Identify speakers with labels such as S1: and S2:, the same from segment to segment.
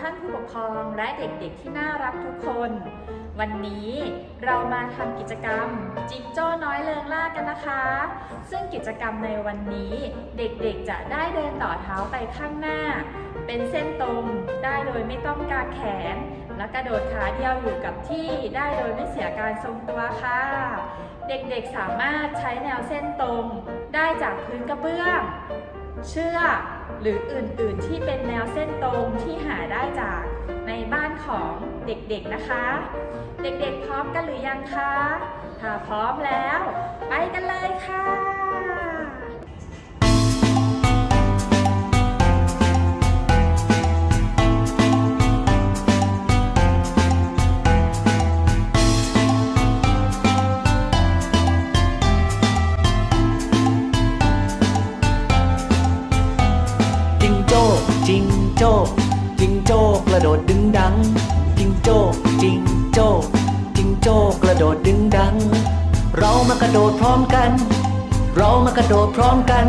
S1: ท่านผู้ปกครองและเด็กๆที่น่ารักทุกคน วันนี้เรามาทำกิจกรรมจิงโจ้น้อยเลิงล่ากันนะคะ ซึ่งกิจกรรมในวันนี้เด็กๆจะได้เดินต่อเท้าไปข้างหน้า เป็นเส้นตรงได้โดยไม่ต้องกางแขน และกระโดดขาเดียวอยู่กับที่ได้โดยไม่เสียการทรงตัวค่ะ เด็กๆสามารถใช้แนวเส้นตรง ได้จากพื้นกระเบื้อง เชือก หรืออื่นๆที่เป็นแนวเส้นตรงที่หาได้จากในบ้านของเด็กๆนะคะ เด็กๆพร้อมกันหรือยังคะ ถ้าพร้อมแล้ว ไปกันเลยค่ะ
S2: โจ้จิงโจ้กระโดดดึงดัง จิงโจ้จิงโจ้จิงโจ้กระโดดดึงดัง เรามากระโดดพร้อมกัน เรามากระโดดพร้อมกัน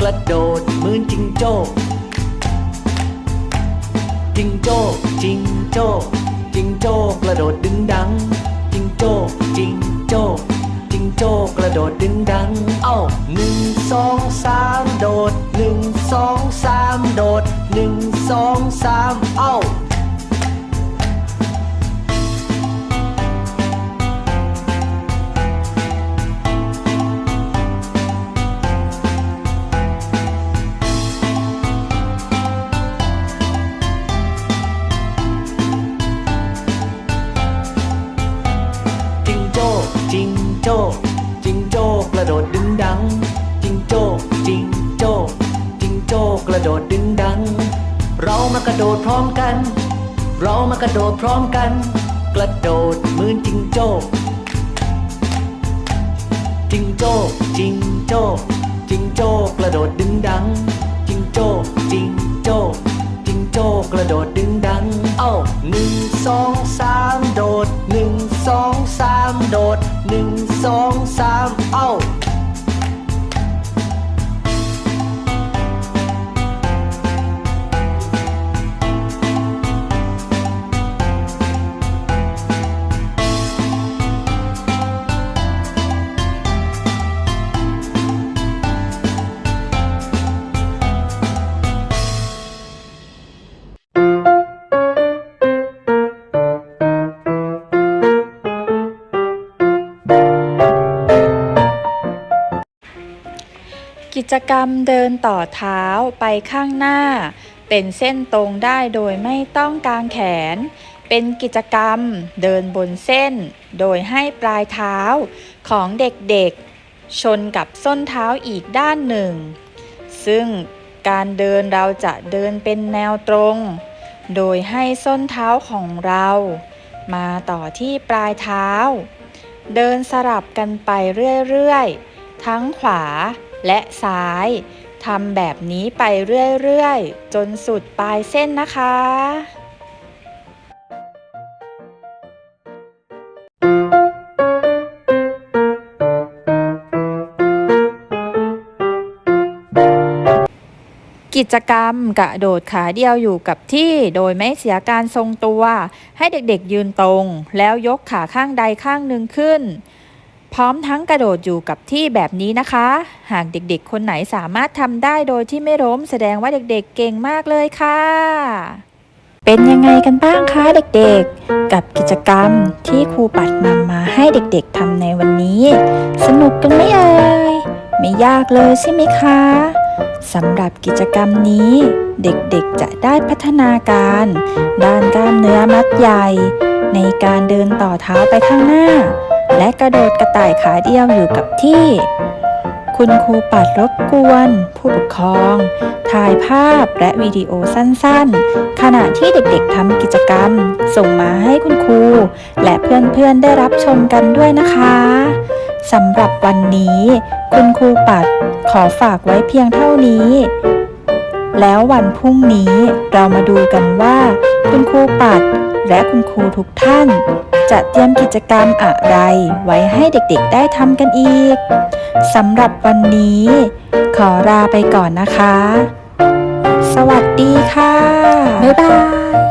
S2: กระโดดเหมือนจิงโจ้จิงโจ้จิงโจ้จิงโจ้กระโดดดึงดัง จิงโจ้จิงโจ้จิงโจ้กระโดดดึงดัง เอ้าหนึ่งสองสามโดดหนึ่งสองสามโดด หนึ่งสองสามเอ้าจิงโจ้จิงโจ้จิงโจ้กระโดดดึงดัง จิงโจ้จิงโจ้ โจกระโดดดึงดัง เรามากระโดดพร้อมกัน เรามากระโดดพร้อมกัน กระโดดเหมือนจิงโจ้จิงโจ้จิงโจ้จิงโจ้กระโดดดึงดัง จิงโจ้จิงโจ้จิงโจ้กระโดดดึงดัง เอ้าหนึ่งสองสามโดดหนึ่งสองสามโดดหนึ่งสองสาม
S1: กิจกรรมเดินต่อเท้าไปข้างหน้า เป็นเส้นตรงได้โดยไม่ต้องกางแขน เป็นกิจกรรมเดินบนเส้น โดยให้ปลายเท้าของเด็กๆ ชนกับส้นเท้าอีกด้านหนึ่ง ซึ่งการเดินเราจะเดินเป็นแนวตรง โดยให้ส้นเท้าของเรา มาต่อที่ปลายเท้า เดินสลับกันไปเรื่อยๆ ทั้งขวา และซ้ายทำแบบนี้ไปเรื่อยๆ จนสุดปลายเส้นนะคะกิจกรรมกระโดดขาเดียวอยู่กับที่โดยไม่เสียการทรงตัว ให้เด็กๆยืนตรง แล้วยกขาข้างใดข้างหนึ่งขึ้น พร้อมทั้งกระโดดอยู่กับที่แบบนี้นะคะ หากเด็กๆ คนไหนสามารถทำได้โดยที่ไม่ล้มแสดงว่าเด็กๆ เก่งมากเลยค่ะ เป็นยังไงกันบ้างคะเด็กๆ กับกิจกรรมที่ครูปัดนำมาให้เด็กๆทำในวันนี้ สนุกกันไหมเอ่ยไม่ยากเลยใช่ไหมคะสำหรับกิจกรรมนี้ เด็กๆจะได้พัฒนาการ ด้านกล้ามเนื้อมัดใหญ่ ในการเดินต่อเท้าไปข้างหน้า และกระโดดกระต่ายขาเดียวอยู่กับที่ คุณครูปัดรบกวน ผู้ปกครอง ถ่ายภาพและวิดีโอสั้นๆ ขณะที่เด็กๆทำกิจกรรม ส่งมาให้คุณครู และเพื่อนๆได้รับชมกันด้วยนะคะสำหรับวันนี้ คุณครูปัดขอฝากไว้เพียงเท่านี้ แล้ววันพรุ่งนี้เรามาดูกันว่า คุณครูปัด และคุณครูทุกท่าน จะเตรียมกิจกรรมอะไรไว้ให้เด็กๆได้ทำกันอีกสำหรับวันนี้ ขอลาไปก่อนนะคะ สวัสดีค่ะ บ๊ายบาย